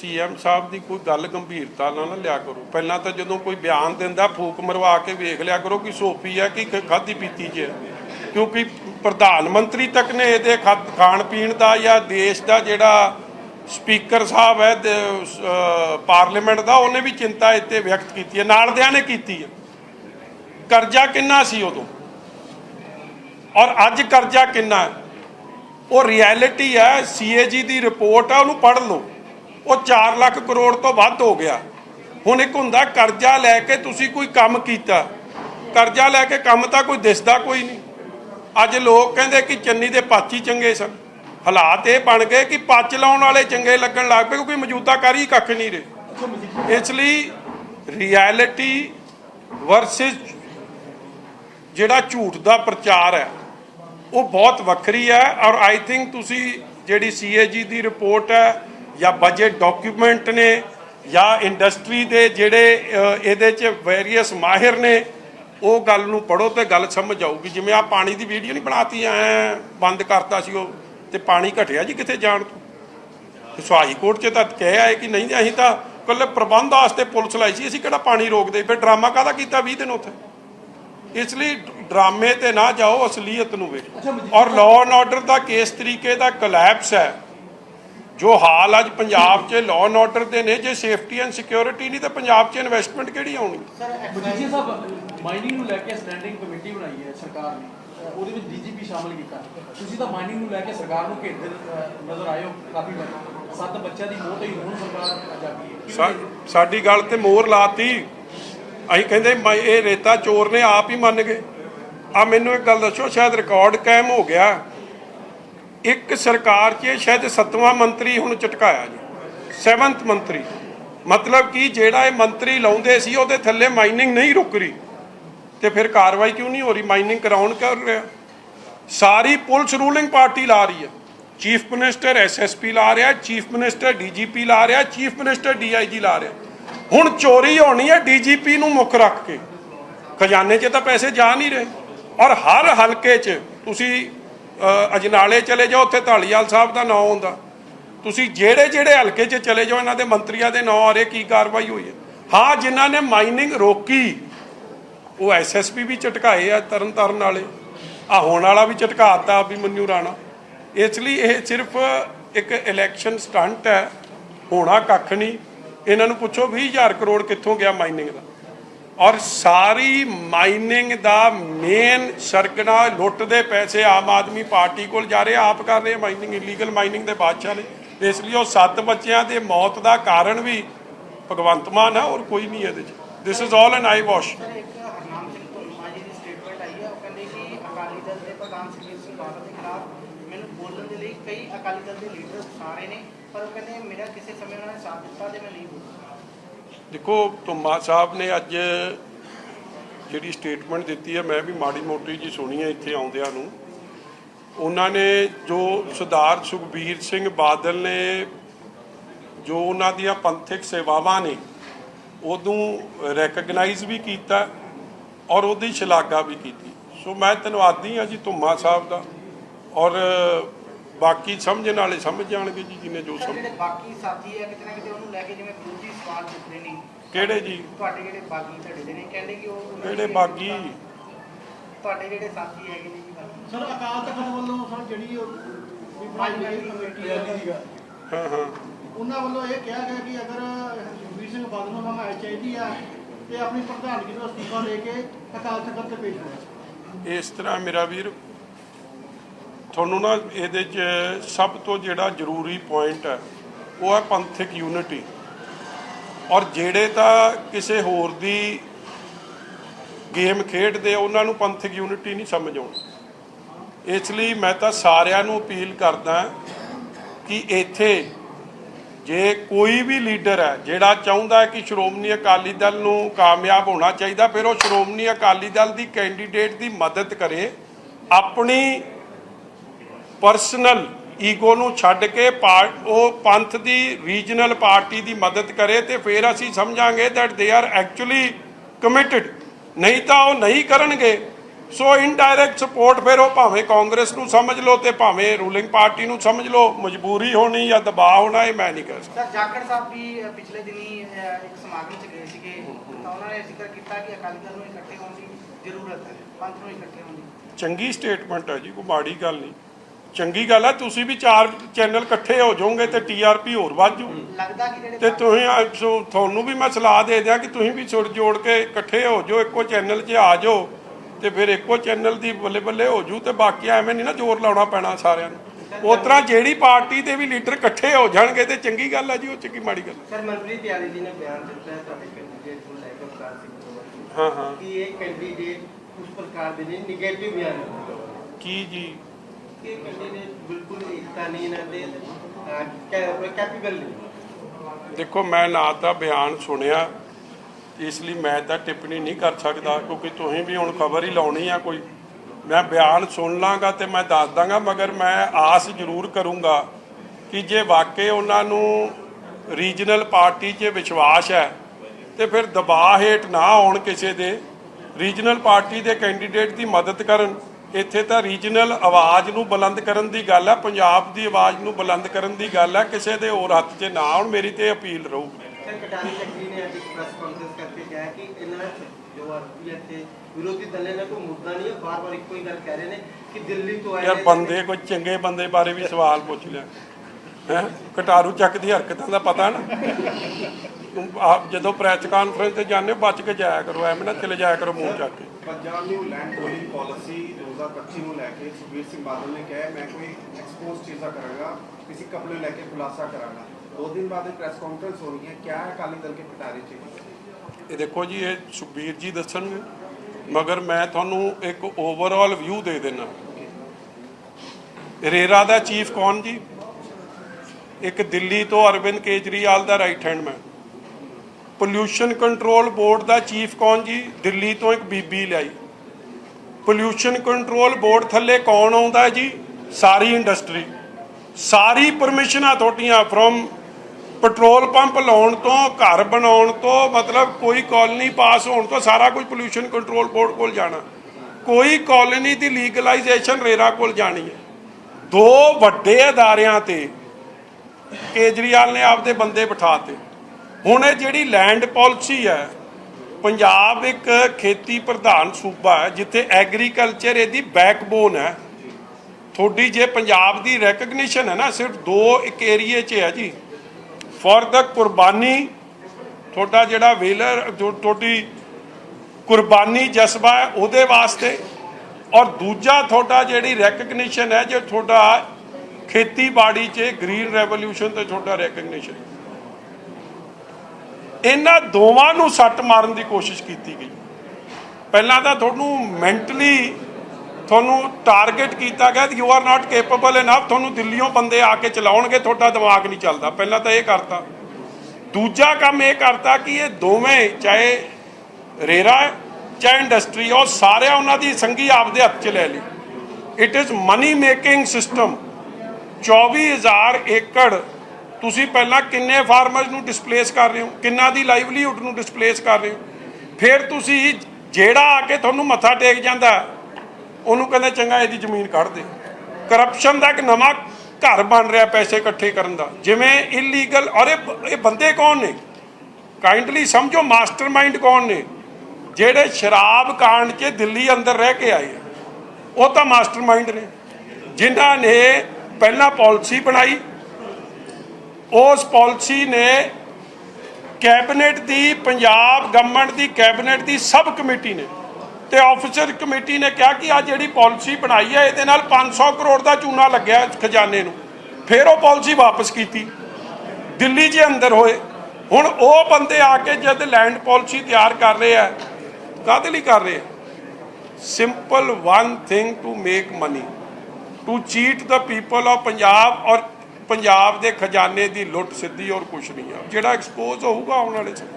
CM ਸਾਹਿਬ ਦੀ ਕੋਈ ਗੱਲ ਗੰਭੀਰਤਾ ਨਾਲ ਨਾ ਲਿਆ ਕਰੋ। ਪਹਿਲਾਂ ਤਾਂ ਜਦੋਂ ਕੋਈ ਬਿਆਨ ਦਿੰਦਾ, ਫੂਕ ਮਰਵਾ ਕੇ ਵੇਖ ਲਿਆ ਕਰੋ ਕਿ ਸੋਫੀ ਹੈ ਕਿ ਖਾਦੀ ਪੀਤੀ ਜੇ। ਹੈ ਕਿਉਂਕਿ ਪ੍ਰਧਾਨ ਮੰਤਰੀ ਤੱਕ ਨੇ ਇਹਦੇ ਖਾ- ਖਾਣ ਪੀਣ ਦਾ ਜਾਂ ਦੇਸ਼ ਦਾ ਜਿਹੜਾ ਸਪੀਕਰ ਸਾਹਿਬ ਹੈ ਪਾਰਲੀਮੈਂਟ ਦਾ, ਉਹਨੇ ਵੀ ਚਿੰਤਾ ਇੱਥੇ ਵਿਅਕਤ ਕੀਤੀ ਹੈ। ਨਾਲਦਿਆਂ ਨੇ ਕੀਤੀ ਹੈ। ਕਰਜ਼ਾ ਕਿੰਨਾ ਸੀ ਉਦੋਂ? ਔਰ ਅੱਜ ਕਰਜ਼ਾ ਕਿੰਨਾ ਉਹ ਰਿਐਲਿਟੀ ਹੈ, ਸੀਏਜੀ ਦੀ ਰਿਪੋਰਟ ਆ, ਉਹਨੂੰ ਪੜ੍ਹ ਲਓ। ਉਹ 4 ਲੱਖ ਕਰੋੜ ਤੋਂ ਵੱਧ ਹੋ ਗਿਆ। ਹੁਣ ਇੱਕ ਹੁੰਦਾ ਕਰਜ਼ਾ ਲੈ ਕੇ ਤੁਸੀਂ ਕੋਈ ਕੰਮ ਕੀਤਾ। ਕਰਜ਼ਾ ਲੈ ਕੇ ਕੰਮ ਤਾਂ ਕੋਈ ਦਿਸਦਾ ਕੋਈ ਨਹੀਂ। ਅੱਜ ਲੋਕ ਕਹਿੰਦੇ ਕਿ ਚੰਨੀ ਦੇ ਪਾਚੀ ਚੰਗੇ ਸਨ। ਹਾਲਾਤ ਇਹ ਬਣ ਗਏ ਕਿ ਪੱਚ ਲਾਉਣ ਵਾਲੇ ਚੰਗੇ ਲੱਗਣ ਲੱਗ ਪਏ ਕਿਉਂਕਿ ਮੌਜੂਦਾ ਕਰ ਹੀ ਕੱਖ ਨਹੀਂ ਰਹੇ। ਇਸ ਲਈ ਰਿਐਲਿਟੀ ਵਰਸਸ ਜਿਹੜਾ ਝੂਠ ਦਾ ਪ੍ਰਚਾਰ ਹੈ, ਉਹ ਬਹੁਤ ਵੱਖਰੀ ਹੈ ਔਰ ਆਈ ਥਿੰਕ ਤੁਸੀਂ ਜਿਹੜੀ ਸੀਏਜੀ ਦੀ ਰਿਪੋਰਟ ਹੈ ਜਾਂ ਬਜਟ ਡਾਕੂਮੈਂਟ ਨੇ ਜਾਂ ਇੰਡਸਟਰੀ ਦੇ ਜਿਹੜੇ ਇਹਦੇ 'ਚ ਵੇਰੀਅਸ ਮਾਹਿਰ ਨੇ ਉਹ ਗੱਲ ਨੂੰ ਪੜੋ ਤੇ ਗੱਲ ਸਮਝ ਆਊਗੀ। ਜਿਵੇਂ ਆ ਪਾਣੀ ਦੀ ਵੀਡੀਓ ਨਹੀਂ ਬਣਾਤੀ ਐ ਬੰਦ ਕਰਤਾ ਸੀ ਉਹ ਤੇ ਪਾਣੀ ਘਟਿਆ ਜੀ ਕਿੱਥੇ ਜਾਣ ਤੋਂ? ਸੁਹਾਈ ਕੋਰਟ 'ਚ ਤਾਂ ਕਿਹਾ ਹੈ ਕਿ ਨਹੀਂ ਅਸੀਂ ਤਾਂ ਕੱਲੇ ਪ੍ਰਬੰਧ ਵਾਸਤੇ ਪੁਲਿਸ ਲਾਈ ਸੀ ਅਸੀਂ ਕਿਹੜਾ ਪਾਣੀ ਰੋਕਦੇ? ਫਿਰ ਡਰਾਮਾ ਕਾਹਦਾ ਕੀਤਾ 20 ਦਿਨ ਉੱਥੇ? ਇਸ ਲਈ ਡਰਾਮੇ ਤੇ ਨਾ ਜਾਓ ਅਸਲੀਅਤ ਨੂੰ ਵੇਖੋ। ਔਰ ਲਾਅ ਐਂਡ ਆਰਡਰ ਦਾ ਕੇਸ ਤਰੀਕੇ ਦਾ ਕੋਲੈਪਸ ਹੈ। ਜੋ ਹਾਲ ਅੱਜ ਪੰਜਾਬ 'ਚ ਲਾਅ ਐਂਡ ਆਰਡਰ ਦੇ ਨੇ ਜੇ ਸੇਫਟੀ ਐਂਡ ਸਿਕਿਉਰਿਟੀ ਨਹੀਂ ਤਾਂ ਪੰਜਾਬ 'ਚ ਇਨਵੈਸਟਮੈਂਟ ਕਿਹੜੀ ਆਉਣੀ? ਮਜੀਠੀਆ ਸਾਹਿਬ ਮਾਈਨਿੰਗ ਨੂੰ ਲੈ ਕੇ ਸਟੈਂਡਿੰਗ ਕਮੇਟੀ ਬਣਾਈ ਹੈ ਸਰਕਾਰ ਨੇ। ਅਹ ਉਹਦੇ ਵਿੱਚ ਡੀਜੀਪੀ ਸ਼ਾਮਲ ਕੀਤਾ। ਤੁਸੀਂ ਤਾਂ ਮਾਈਨਿੰਗ ਨੂੰ ਲੈ ਕੇ ਸਰਕਾਰ ਨੂੰ ਘੇਰਦੇ ਅਹ ਨਜ਼ਰ ਆਏ ਹੋ ਕਾਫੀ ਵਾਰ। ਸੱਤ ਬੱਚਿਆਂ ਦੀ ਮੌਤ ਹੋਈ ਹੁਣ ਸਰਕਾਰ ਜਾਗੀ ਹੈ। ਕਿਵੇਂ ਸਾ- ਸਾਡੀ ਗੱਲ ਤੇ ਮੋਹਰ ਲਾਤੀ। ਅਸੀਂ ਕਹਿੰਦੇ ਇਹ ਰੇਤਾ ਚੋਰ ਨੇ ਆਪ ਹੀ ਮੰਨ ਗਏ। ਆ ਮੈਨੂੰ ਇੱਕ ਗੱਲ ਦੱਸੋ ਸ਼ਾਇਦ ਰਿਕਾਰਡ ਕਾਇਮ ਹੋ ਗਿਆ। ਇੱਕ ਸਰਕਾਰ 'ਚ ਸ਼ਾਇਦ ਸੱਤਵਾਂ ਮੰਤਰੀ ਹੁਣ ਚਟਕਾਇਆ ਜੀ ਸੈਵਨਥ ਮੰਤਰੀ। ਮਤਲਬ ਕਿ ਜਿਹੜਾ ਇਹ ਮੰਤਰੀ ਲਾਉਂਦੇ ਸੀ, ਉਹਦੇ ਥੱਲੇ ਮਾਈਨਿੰਗ ਨਹੀਂ ਰੁਕ ਰਹੀ। ਤੇ ਫਿਰ ਕਾਰਵਾਈ ਕਿਉਂ ਨਹੀਂ ਹੋ ਰਹੀ? ਮਾਈਨਿੰਗ ਕਰਾਉਣ ਕਰ ਰਿਹਾ। ਸਾਰੀ ਪੁਲਿਸ ਰੂਲਿੰਗ ਪਾਰਟੀ ਲਾ ਰਹੀ ਹੈ। ਚੀਫ ਮਿਨਿਸਟਰ ਐਸਐਸਪੀ ਲਾ ਰਿਹਾ, ਚੀਫ ਮਿਨਿਸਟਰ ਡੀਜੀਪੀ ਲਾ ਰਿਹਾ, ਚੀਫ ਮਿਨਿਸਟਰ ਡੀਆਈਜੀ ਲਾ ਰਿਹਾ। ਹੁਣ ਚੋਰੀ ਹੋਣੀ ਹੈ ਡੀਜੀਪੀ ਨੂੰ ਮੁੱਖ ਰੱਖ ਕੇ। ਖਜ਼ਾਨੇ 'ਚ ਤਾਂ ਪੈਸੇ ਜਾ ਨਹੀਂ ਰਹੇ। ਔਰ ਹਰ ਹਲਕੇ 'ਚ ਤੁਸੀਂ ਅਜਨਾਲੇ ਚਲੇ ਜਾਓ, ਉੱਥੇ ਢਾਲੀਵਾਲ ਸਾਹਿਬ ਦਾ ਨਾਮ ਆਉਂਦਾ ਤੁਸੀਂ ਜਿਹੜੇ ਜਿਹੜੇ ਹਲਕੇ 'ਚ ਚਲੇ ਜਾਓ, ਇਹਨਾਂ ਦੇ ਮੰਤਰੀਆਂ ਦੇ ਨਾਂ ਆ ਰਹੇ ਕੀ ਕਾਰਵਾਈ ਹੋਈ ਹੈ? ਹਾਂ, ਜਿਨ੍ਹਾਂ ਨੇ ਮਾਈਨਿੰਗ ਰੋਕੀ, ਉਹ ਐਸਐਸਪੀ ਵੀ ਝਟਕਾਏ ਆ ਤਰਨ ਤਾਰਨ ਵਾਲੇ। ਆ ਹੋਣ ਵਾਲਾ ਵੀ ਝਟਕਾਤਾ ਅਭਿਮਨਿਊ ਰਾਣਾ। ਇਸ ਲਈ ਇਹ ਸਿਰਫ ਇੱਕ ਇਲੈਕਸ਼ਨ ਸਟੰਟ ਹੈ, ਹੋਣਾ ਕੱਖ ਨਹੀਂ। ਇਹਨਾਂ ਨੂੰ ਪੁੱਛੋ 20000 ਕਰੋੜ ਕਿੱਥੋਂ ਗਿਆ ਮਾਈਨਿੰਗ ਦਾ। ਔਰ ਸਾਰੀ ਮਾਈਨਿੰਗ ਦਾ ਮੇਨ ਸਰਗਨਾ ਲੁੱਟ ਦੇ ਪੈਸੇ ਆਮ ਆਦਮੀ ਪਾਰਟੀ ਕੋਲ ਜਾ ਰਹੇ, ਆਪ ਕਰ ਰਹੇ ਮਾਈਨਿੰਗ ਇਲੀਗਲ ਮਾਈਨਿੰਗ ਦੇ ਬਾਦਸ਼ਾਹ ਨੇ। ਇਸ ਲਈ ਉਹ ਸੱਤ ਬੱਚਿਆਂ ਦੇ ਮੌਤ ਦਾ ਕਾਰਨ ਵੀ ਭਗਵੰਤ ਮਾਨ ਹੈ ਔਰ ਕੋਈ ਨਹੀਂ ਇਹਦੇ 'ਚ। This is all an eyewash Akali Dal ਦੇ ਲੀਡਰ ਸਾਰੇ ਨੇ, ਪਰ ਉਹ ਕਹਿੰਦੇ ਮੇਰਾ ਕਿਸੇ ਸਮੇਂ ਉਹਨਾਂ ਸਾਥ ਦਿੱਤਾ ਤੇ ਮੈਂ ਨਹੀਂ ਬੋਲਿਆ। ਦੇਖੋ ਧੁੰਮਾ ਸਾਹਿਬ ਨੇ ਅੱਜ ਜਿਹੜੀ ਸਟੇਟਮੈਂਟ ਦਿੱਤੀ ਹੈ, ਮੈਂ ਵੀ ਮਾੜੀ ਮੋਟੀ ਜੀ ਸੁਣੀ ਹੈ ਇੱਥੇ ਆਉਂਦਿਆਂ ਨੂੰ। ਉਹਨਾਂ ਨੇ ਜੋ ਸਰਦਾਰ ਸੁਖਬੀਰ ਸਿੰਘ ਬਾਦਲ ਨੇ ਜੋ ਉਹਨਾਂ ਦੀਆਂ ਪੰਥਕ ਸੇਵਾਵਾਂ ਨੇ, ਉਹਨੂੰ ਰੈਕਗਨਾਈਜ਼ ਵੀ ਕੀਤਾ ਔਰ ਉਹਦੀ ਸ਼ਲਾਘਾ ਵੀ ਕੀਤੀ। ਸੋ ਮੈਂ ਧੰਨਵਾਦੀ ਹਾਂ ਜੀ ਧੁੰਮਾ ਸਾਹਿਬ ਦਾ। ਔਰ ਬਾਕੀ ਸਮਝਣ ਵਾਲੇ ਸਮਝ ਜਾਣਗੇ ਜੀ ਜਿਹਨੇ ਜੋ ਸਮਝ ਬਾਕੀ ਸਾਥੀ ਹੈ, ਕਿਤੇ ਨਾ ਕਿਤੇ ਉਹਨੂੰ ਲੈ ਕੇ ਜਿਵੇਂ ਸਵਾਲ ਚੁੱਕਦੇ ਨੇ ਕਿਹੜੇ ਜੀ? ਤੁਹਾਡੇ ਜਿਹੜੇ ਬਾਗੀ ਧੜੇ ਦੇ ਨੇ ਕਹਿੰਦੇ ਕਿ ਉਹ ਕਿਹੜੇ ਬਾਗੀ? ਤੁਹਾਡੇ ਜਿਹੜੇ ਸਾਥੀ ਹੈਗੇ ਨੇ ਜੀ ਬਾਗੀ। ਸਰ ਅਕਾਲ ਤਖਤ ਵੱਲੋਂ ਸਰ ਜਿਹੜੀ ਉਹ ਕਮੇਟੀ ਹੈ ਹਾਂ ਹਾਂ। ਉਹਨਾਂ ਵੱਲੋਂ ਇਹ ਕਿਹਾ ਗਿਆ ਕਿ ਅਗਰ ਸੁਖਬੀਰ ਸਿੰਘ ਬਾਦਲ ਨੂੰ ਹਮਾਇਤ ਚਾਹੀਦੀ ਆ ਤੇ ਆਪਣੀ ਪ੍ਰਧਾਨਗੀ ਤੋਂ ਅਸਤੀਫਾ ਦੇ ਕੇ ਅਕਾਲ ਤਖਤ ਤੇ ਪੇਸ਼ ਹੋਣਾ ਇਸ ਤਰ੍ਹਾਂ ਮੇਰਾ ਵੀਰ ਤੁਹਾਨੂੰ ਨਾ ਇਹਦੇ 'ਚ ਸਭ ਤੋਂ ਜਿਹੜਾ ਜ਼ਰੂਰੀ ਪੁਆਇੰਟ ਹੈ ਉਹ ਹੈ ਪੰਥਕ ਯੂਨਿਟੀ ਔਰ ਜਿਹੜੇ ਤਾਂ ਕਿਸੇ ਹੋਰ ਦੀ ਗੇਮ ਖੇਡਦੇ ਆ, ਉਹਨਾਂ ਨੂੰ ਪੰਥਕ ਯੂਨਿਟੀ ਨਹੀਂ ਸਮਝ ਆਉਣੀ ਇਸ ਲਈ ਮੈਂ ਤਾਂ ਸਾਰਿਆਂ ਨੂੰ ਅਪੀਲ ਕਰਦਾ ਕਿ ਇੱਥੇ ਜੇ ਕੋਈ ਵੀ ਲੀਡਰ ਹੈ ਜਿਹੜਾ ਚਾਹੁੰਦਾ ਕਿ ਸ਼੍ਰੋਮਣੀ ਅਕਾਲੀ ਦਲ ਨੂੰ ਕਾਮਯਾਬ ਹੋਣਾ ਚਾਹੀਦਾ ਫਿਰ ਉਹ ਸ਼੍ਰੋਮਣੀ ਅਕਾਲੀ ਦਲ ਦੀ ਕੈਂਡੀਡੇਟ ਦੀ ਮਦਦ ਕਰੇ ਆਪਣੀ ਪਰਸਨਲ ਈਗੋ ਨੂੰ ਛੱਡ ਕੇ ਉਹ ਪੰਥ ਦੀ ਰੀਜਨਲ ਪਾਰਟੀ ਦੀ ਮਦਦ ਕਰੇ ਤੇ ਫਿਰ ਅਸੀਂ ਸਮਝਾਂਗੇ that they are actually committed ਨਹੀਂ ਤਾਂ ਉਹ ਨਹੀਂ ਕਰਨਗੇ। ਸੋ ਇਨਡਾਇਰੈਕਟ ਸਪੋਰਟ ਫਿਰ ਉਹ ਭਾਵੇਂ ਕਾਂਗਰਸ ਨੂੰ ਸਮਝ ਲਓ ਤੇ ਭਾਵੇਂ ਰੂਲਿੰਗ ਪਾਰਟੀ ਨੂੰ ਸਮਝ ਲਓ ਮਜਬੂਰੀ ਹੋਣੀ ਜਾਂ ਦਬਾਅ ਹੋਣਾ ਇਹ ਮੈਂ ਨਹੀਂ ਕਹਿ ਸਕਦਾ। ਸਰ ਜਾਖੜ ਸਾਹਿਬ ਵੀ ਪਿਛਲੇ ਦਿਨੀ ਇੱਕ ਸਮਾਗਮ 'ਚ ਗਏ ਸੀਗੇ। ਤਾਂ ਉਹਨਾਂ ਨੇ ਜ਼ਿਕਰ ਕੀਤਾ ਕਿ ਅਕਾਲੀ ਦਲ ਨੂੰ ਇਕੱਠੇ ਹੋਣ ਦੀ ਜ਼ਰੂਰਤ ਹੈ ਪੰਥ ਨੂੰ ਇਕੱਠੇ ਹੋਣ ਦੀ। ਚੰਗੀ ਸਟੇਟਮੈਂਟ ਹੈ ਜੀ ਕੋਈ ਮਾੜੀ ਗੱਲ ਨਹੀਂ। ਚੰਗੀ ਗੱਲ ਹੈ ਤੁਸੀਂ ਵੀ ਚਾਰ ਚੈਨਲ ਇਕੱਠੇ ਹੋ ਜਾਓਗੇ ਤੇ ਟੀਆਰਪੀ ਹੋਰ ਵੱਧ ਜੂ। ਲੱਗਦਾ ਕਿ ਜਿਹੜੇ ਤੇ ਤੁਸੀਂ ਅੱਜ ਸੋ ਤੁਹਾਨੂੰ ਵੀ ਮੈਂ ਸਲਾਹ ਦੇ ਦਿਆਂ ਕਿ ਤੁਸੀਂ ਵੀ ਸੁਰ ਜੋੜ ਕੇ ਇਕੱਠੇ ਹੋ ਜਾਓ ਇੱਕੋ ਚੈਨਲ 'ਚ ਆ ਜਾਓ ਤੇ ਫਿਰ ਇੱਕੋ ਚੈਨਲ ਦੀ ਬੱਲੇ ਬੱਲੇ ਹੋ ਜੂ ਤੇ ਬਾਕੀ ਐਵੇਂ ਨਹੀਂ ਨਾ ਜ਼ੋਰ ਲਾਉਣਾ ਪੈਣਾ ਸਾਰਿਆਂ ਨੂੰ। ਉਸ ਤਰ੍ਹਾਂ ਜਿਹੜੀ ਪਾਰਟੀ ਦੇ ਵੀ ਲੀਡਰ ਇਕੱਠੇ ਹੋ ਜਾਣਗੇ ਤੇ ਚੰਗੀ ਗੱਲ ਹੈ ਜੀ ਉਹ 'ਚ ਕੀ ਮਾੜੀ ਗੱਲ ਸਰ ਮਨਪ੍ਰੀਤ ਤਿਆਰੀ ਜੀ ਨੇ ਬਿਆਨ ਦਿੱਤਾ ਹੈ ਤੁਹਾਡੇ ਕੈਂਡੀਡੇਟ ਨੂੰ ਲੈ ਕੇ ਪ੍ਰਕਾਸ਼ ਸਿੰਘ ਗਰੋਵਰ ਹਾਂ ਹਾਂ। ਕਿ ਇਹ ਕੈਂਡੀਡੇਟ ਉਸ ਪ੍ਰਕਾਰ ਦੇ ਨੇ ਨੈਗੇਟਿਵ ਬਿਆਨ ਦਿੱਤੇ। ਕੀ ਜੀ? ਕਿ ਇਹ ਕੈਂਡੀਡੇਟ ਬਿਲਕੁਲ ਇਕਤਾ ਨਹੀਂ ਇਹਨਾਂ ਦੇ ਦੇਖੋ, ਮੈਂ ਨਾ ਤਾਂ ਬਿਆਨ ਸੁਣਿਆ, ਇਸ ਲਈ ਮੈਂ ਤਾਂ ਟਿੱਪਣੀ ਨਹੀਂ ਕਰ ਸਕਦਾ, ਕਿਉਂਕਿ ਤੁਸੀਂ ਵੀ ਹੁਣ ਖਬਰ ਹੀ ਲਾਉਣੀ ਆ ਕੋਈ। ਮੈਂ ਬਿਆਨ ਸੁਣ ਲਾਂਗਾ ਤੇ ਮੈਂ ਦੱਸ ਦਾਂਗਾ, ਮਗਰ ਮੈਂ ਆਸ ਜ਼ਰੂਰ ਕਰੂੰਗਾ ਕਿ ਜੇ ਵਾਕਈ ਉਹਨਾਂ ਨੂੰ ਰੀਜਨਲ ਪਾਰਟੀ 'ਚ ਵਿਸ਼ਵਾਸ ਹੈ, ਤੇ ਫਿਰ ਦਬਾਅ ਹੇਠ ਨਾ ਆਉਣ ਕਿਸੇ ਦੇ, ਰੀਜਨਲ ਪਾਰਟੀ ਦੇ ਕੈਂਡੀਡੇਟ ਦੀ ਮਦਦ ਕਰਨ। ਇੱਥੇ ਤਾਂ ਰੀਜਨਲ ਆਵਾਜ਼ ਨੂੰ ਬੁਲੰਦ ਕਰਨ ਦੀ ਗੱਲ ਹੈ ਪੰਜਾਬ ਦੀ ਆਵਾਜ਼ ਨੂੰ ਬੁਲੰਦ ਕਰਨ ਦੀ ਗੱਲ ਹੈ ਕਿਸੇ ਦੇ ਹੋਰ ਹੱਥ 'ਚ ਨਾ ਆਉਣ ਮੇਰੀ ਤੇ ਅਪੀਲ ਰਹੂਗੀ ਸਰ ਕਟਾਰੀ ਚੱਕਰੀ ਨੇ ਅੱਜ ਪ੍ਰੈਸ ਕਾਨਫਰੰਸ ਕਰਕੇ ਕਿਹਾ ਕਿ ਇਹਨਾਂ ਜੋ ਆਰਪੀ ਇੱਥੇ ਵਿਰੋਧੀ ਦਲ ਨੇ ਇਹਨਾਂ ਕੋਈ ਮੁੱਦਾ ਨਹੀਂ ਹੈ ਬਾਰ-ਬਾਰ ਇੱਕੋ ਹੀ ਗੱਲ ਕਹਿ ਰਹੇ ਨੇ ਕਿ ਦਿੱਲੀ ਤੋਂ ਆਏ ਯਾਰ ਬੰਦੇ ਕੋਈ ਚੰਗੇ ਬੰਦੇ ਬਾਰੇ ਵੀ ਸਵਾਲ ਪੁੱਛ ਲਿਆ। ਹੈ? ਕਟਾਰੂ ਚੱਕ ਦੀ ਹਰਕਤਾਂ ਦਾ ਪਤਾ ਨਾ। ਆਪ ਜਦੋਂ ਪ੍ਰੈਸ ਕਾਨਫਰੰਸ ਤੇ ਜਾਂਦੇ ਹੋ ਬਚ ਕੇ ਜਾਇਆ ਕਰੋ ਐਵੇਂ ਨਾ ਚਲੇ ਜਾਇਆ ਕਰੋ ਮੂੰਹ ਚੱਕ ਕੇ। Punjab new land pooling policy 2025 ਨੂੰ ਲੈ ਕੇ ਸੁਖਬੀਰ ਸਿੰਘ ਬਾਦਲ ਨੇ ਕਿਹਾ ਹੈ, ਮੈਂ ਕੋਈ ਐਕਸਪੋਜ਼ ਚੀਜ਼ਾਂ ਕਰਾਂਗਾ ਕਿਸੇ ਕਪੜੇ ਲੈ ਕੇ ਖੁਲਾਸਾ ਕਰਾਂਗਾ। ਦੋ ਦਿਨ ਬਾਅਦ ਇੱਕ ਪ੍ਰੈਸ ਕਾਨਫਰੰਸ ਹੋਣੀ ਹੈ ਕਿਆ ਹੈ ਅਕਾਲੀ ਦਲ ਕੇ ਪਿਟਾਰੇ ਚ ਇਹ? ਦੇਖੋ ਜੀ ਇਹ ਸੁਖਬੀਰ ਜੀ ਦੱਸਣਗੇ ਮਗਰ ਮੈਂ ਤੁਹਾਨੂੰ ਇੱਕ ਓਵਰਆਲ ਵਿਊ ਦੇ ਦੇਣਾ ਰੇਰਾ ਦਾ ਚੀਫ ਕੌਣ ਜੀ? ਇੱਕ ਦਿੱਲੀ ਤੋਂ ਅਰਵਿੰਦ ਕੇਜਰੀਵਾਲ ਦਾ right hand man pollution control board ਦਾ ਚੀਫ ਕੌਣ ਜੀ? ਦਿੱਲੀ ਤੋਂ ਇੱਕ ਬੀਬੀ ਲਿਆਈ। ਪੋਲਿਊਸ਼ਨ ਕੰਟਰੋਲ ਬੋਰਡ ਥੱਲੇ ਕੌਣ ਆਉਂਦਾ ਜੀ? ਸਾਰੀ ਇੰਡਸਟਰੀ ਸਾਰੀ ਪਰਮਿਸ਼ਨਾਂ ਤੁਹਾਡੀਆਂ ਫਰੋਮ ਪੈਟਰੋਲ ਪੰਪ ਲਾਉਣ ਤੋਂ, ਘਰ ਬਣਾਉਣ ਤੋਂ, ਮਤਲਬ ਕੋਈ ਕਾਲੋਨੀ ਪਾਸ ਹੋਣ ਤੋਂ ਸਾਰਾ ਕੁਝ ਪੋਲਿਊਸ਼ਨ ਕੰਟਰੋਲ ਬੋਰਡ ਕੋਲ ਜਾਣਾ। ਕੋਈ ਕਾਲਨੀ ਦੀ ਲੀਗਲਾਈਜੇਸ਼ਨ ਰੇਰਾ ਕੋਲ ਜਾਣੀ ਹੈ। ਦੋ ਵੱਡੇ ਅਦਾਰਿਆਂ ਤੇ ਕੇਜਰੀਵਾਲ ਨੇ ਆਪਦੇ ਬੰਦੇ ਬਿਠਾਤੇ। ਹੁਣ ਇਹ ਜਿਹੜੀ ਲੈਂਡ ਪਾਲਿਸੀ ਹੈ, ਪੰਜਾਬ ਇੱਕ ਖੇਤੀ ਪ੍ਰਧਾਨ ਸੂਬਾ ਹੈ, ਜਿੱਥੇ ਐਗਰੀਕਲਚਰ ਇਹਦੀ ਬੈਕਬੋਨ ਹੈ। ਤੁਹਾਡੀ ਜੇ ਪੰਜਾਬ ਦੀ ਰੈਕਗਨੀਸ਼ਨ ਹੈ ਨਾ, ਸਿਰਫ ਦੋ ਇੱਕ ਏਰੀਏ 'ਚ ਹੈ ਜੀ। ਫॉर ਦਾ ਕੁਰਬਾਨੀ, ਤੁਹਾਡਾ ਜਿਹੜਾ ਵੇਲਰ ਤੁਹਾਡੀ ਕੁਰਬਾਨੀ ਜਜ਼ਬਾ ਹੈ, ਉਹਦੇ ਵਾਸਤੇ। ਔਰ ਦੂਜਾ ਤੁਹਾਡਾ ਜਿਹੜੀ ਰੈਕਗਨੀਸ਼ਨ ਹੈ, ਜੇ ਤੁਹਾਡਾ ਖੇਤੀਬਾੜੀ 'ਚ ਗ੍ਰੀਨ ਰੈਵੋਲੂਸ਼ਨ ਤੇ ਤੁਹਾਡਾ ਰੈਕਗਨੀਸ਼ਨ ਇਹਨਾਂ ਦੋਵਾਂ ਨੂੰ ਸੱਟ ਮਾਰਨ ਦੀ ਕੋਸ਼ਿਸ਼ ਕੀਤੀ ਗਈ। ਪਹਿਲਾਂ ਤਾਂ ਤੁਹਾਨੂੰ ਮੈਂਟਲੀ ਤੁਹਾਨੂੰ ਟਾਰਗੇਟ ਕੀਤਾ ਗਿਆ ਕਿ you are not capable enough ਤੁਹਾਨੂੰ ਦਿੱਲੀੋਂ ਬੰਦੇ ਆ ਕੇ ਚਲਾਉਣਗੇ, ਤੁਹਾਡਾ ਦਿਮਾਗ ਨਹੀਂ ਚੱਲਦਾ। ਪਹਿਲਾਂ ਤਾਂ ਇਹ ਕਰਤਾ। ਦੂਜਾ ਕੰਮ ਇਹ ਕਰਤਾ ਕਿ ਇਹ ਦੋਵੇਂ, ਚਾਹੇ ਰੇਰਾ ਚਾਹੇ ਇੰਡਸਟਰੀ ਉਹ ਸਾਰਿਆਂ ਉਹਨਾਂ ਦੀ ਸੰਗੀ ਆਪਦੇ ਹੱਥ 'ਚ ਲੈ ਲਈ। It is money making system 24000 ਏਕੜ ਤੁਸੀਂ ਪਹਿਲਾਂ ਕਿੰਨੇ ਫਾਰਮਰਸ ਨੂੰ ਡਿਸਪਲੇਸ ਕਰ ਰਹੇ ਹੋ? ਕਿੰਨਾ ਦੀ ਲਾਈਵਲੀਹੁੱਡ ਨੂੰ ਡਿਸਪਲੇਸ ਕਰ ਰਹੇ ਹੋ? ਫਿਰ ਤੁਸੀਂ ਜਿਹੜਾ ਆ ਕੇ ਤੁਹਾਨੂੰ ਮੱਥਾ ਟੇਕ ਜਾਂਦਾ, ਉਹਨੂੰ ਕਹਿੰਦੇ ਚੰਗਾ ਇਹਦੀ ਜ਼ਮੀਨ ਕੱਢ ਦੇ। ਕਰਪਸ਼ਨ ਦਾ ਇੱਕ ਨਵਾਂ ਘਰ ਬਣ ਰਿਹਾ ਪੈਸੇ ਇਕੱਠੇ ਕਰਨ ਦਾ। ਜਿਵੇਂ ਇਲੀਗਲ ਔਰ ਇਹ ਬੰਦੇ ਕੌਣ ਨੇ? ਕਾਈਂਡਲੀ ਸਮਝੋ ਮਾਸਟਰਮਾਈਂਡ ਕੌਣ ਨੇ? ਜਿਹੜੇ ਸ਼ਰਾਬ ਕਾਂਡ 'ਚ ਦਿੱਲੀ ਅੰਦਰ ਰਹਿ ਕੇ ਆਏ ਉਹ ਤਾਂ ਮਾਸਟਰਮਾਈਂਡ ਨੇ। ਜਿਨ੍ਹਾਂ ਨੇ ਪਹਿਲਾਂ ਪਾਲਿਸੀ ਬਣਾਈ ਉਸ ਪਾਲਿਸੀ ਨੇ ਕੈਬਨਿਟ ਦੀ, ਪੰਜਾਬ ਗਵਰਨਮੈਂਟ ਦੀ ਕੈਬਨਿਟ ਦੀ ਸਬ ਕਮੇਟੀ ਨੇ ਤੇ ਆਫੀਸਰ ਕਮੇਟੀ ਨੇ ਕਿਹਾ ਕਿ ਆ ਜਿਹੜੀ ਪਾਲਿਸੀ ਬਣਾਈ ਹੈ, ਇਹਦੇ ਨਾਲ 500 ਕਰੋੜ ਦਾ ਚੂਨਾ ਲੱਗਿਆ ਖਜ਼ਾਨੇ ਨੂੰ। ਫਿਰ ਉਹ ਪਾਲਿਸੀ ਵਾਪਸ ਕੀਤੀ। ਦਿੱਲੀ ਜੇ ਅੰਦਰ ਹੋਏ, ਹੁਣ ਉਹ ਬੰਦੇ ਆ ਕੇ ਜਦ ਲੈਂਡ ਪਾਲਿਸੀ ਤਿਆਰ ਕਰ ਰਹੇ ਆ, ਕਾਹਦੇ ਲਈ ਕਰ ਰਹੇ ਆ? Simple one thing to make money to cheat the people of Punjab ਔਰ ਪੰਜਾਬ ਦੇ ਖਜ਼ਾਨੇ ਦੀ ਲੁੱਟ ਸਿੱਧੀ ਔਰ ਕੁਛ ਨਹੀਂ ਆ। ਜਿਹੜਾ ਐਕਸਪੋਜ਼ ਹੋਊਗਾ ਆਉਣ ਵਾਲੇ ਸਮੇਂ